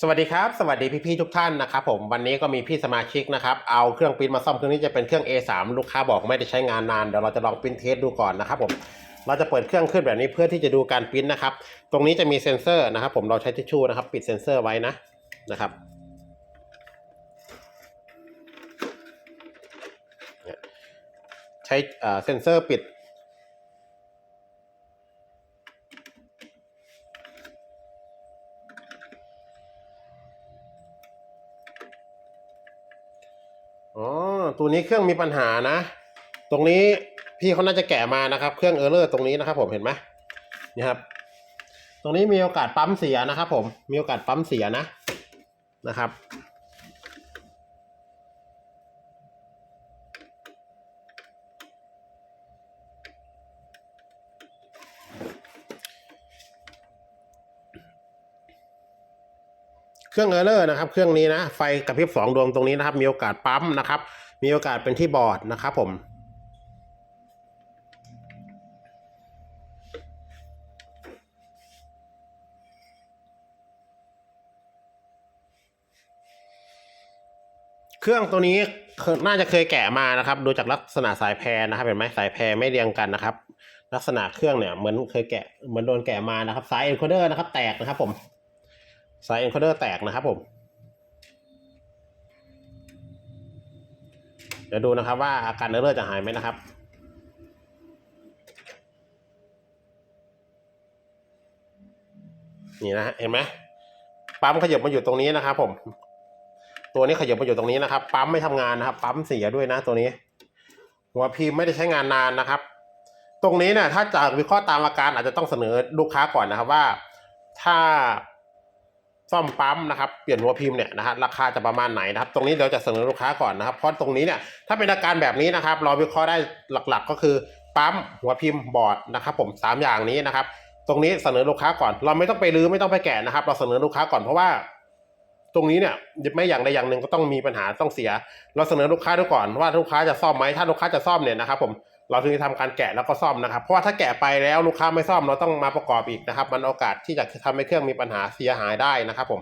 สวัสดีครับ สวัสดีพี่ๆทุกท่านนะครับผมวันนี้ก็มีพี่สมาชิกนะครับเอาเครื่องปิ้นมาซ่อมเครื่องนี้จะเป็นเครื่อง A3 ลูกค้าบอกไม่ได้ใช้งานนานเดี๋ยวเราจะลองปิ้นเทสดูก่อนนะครับผมเราจะเปิดเครื่องขึ้นแบบนี้เพื่อที่จะดูการปิ้นนะครับ ตรงนี้จะมีเซ็นเซอร์นะครับ ผมเราใช้ทิชชู่นะครับ ปิดเซ็นเซอร์ไว้นะนะครับใช้เอ่อเซ็นเซอร์ปิด อ๋อ ตัวนี้เครื่องมีปัญหานะ ตรงนี้พี่เขาน่าจะแกะมานะครับ เครื่องเออร์เลอร์ตรงนี้นะครับ ผมเห็นไหมนี่ครับ ตรงนี้มีโอกาสปั๊มเสียนะครับ ผมมีโอกาสปั๊มเสียนะนะครับเครื่องเออร์เลอร์นะครับ เครื่องนี้นะ ไฟกระพริบสองดวงตรงนี้นะครับ มีโอกาสปั๊มนะครับ มีโอกาสเป็นที่บอร์ดนะครับผม เครื่องตัวนี้น่าจะเคยแกะมานะครับ ดูจากลักษณะสายแพรนะครับเห็นไหมสายแพรไม่เรียงกันนะครับ ลักษณะเครื่องเนี่ยเหมือนเคยแกะเหมือนโดนแกะมานะครับ สายเอนโคเดอร์นะครับ แตกนะครับผมสายเอนโคเดอร์แตกนะครับผม ดี๋ยวดูนะครับว่าอาการเออร์เลอร์จะหายไหมนะครับนี่นะเห็นไหมปั๊มขยับมาอยู่ตรงนี้นะครับผม ตัวนี้ขยับมาอยู่ตรงนี้นะครับ ปั๊มไม่ทำงานนะครับ ปั๊มเสียด้วยนะตัวนี้ หัวพิมพ์ไม่ได้ใช้งานนานนะครับ ตรงนี้เนี่ยถ้าจากวิเคราะห์ตามอาการอาจจะต้องเสนอลูกค้าก่อนนะครับว่า ถ้า ซ่อมปั๊มนะครับเปลี่ยนหัวพิมพ์เนี่ยนะฮะราคาจะประมาณไหนนะครับ ตรงนี้เราจะเสนอลูกค้าก่อนนะครับเพราะตรงนี้เนี่ยถ้าเป็นอาการแบบนี้นะครับเราวิเคราะห์ได้หลักๆ ก็คือปั๊มหัวพิมพ์บอร์ดนะครับผมสามอย่างนี้นะครับตรงนี้เสนอลูกค้าก่อน เราไม่ต้องไปรื้อไม่ต้องไปแกะนะครับ เราเสนอลูกค้าก่อนเพราะว่า ตรงนี้เนี่ยไม่อย่างใดอย่างหนึ่งก็ต้องมีปัญหาต้องเสีย เราเสนอลูกค้าดูก่อนว่าลูกค้าจะซ่อมไหมถ้าลูกค้าจะซ่อมเนี่ยนะครับผม เราถึงจะทำการแกะแล้วก็ซ่อมนะครับ เพราะว่าถ้าแกะไปแล้วลูกค้าไม่ซ่อมเราต้องมาประกอบอีกนะครับ มันโอกาสที่จะทำให้เครื่องมีปัญหาเสียหายได้นะครับผม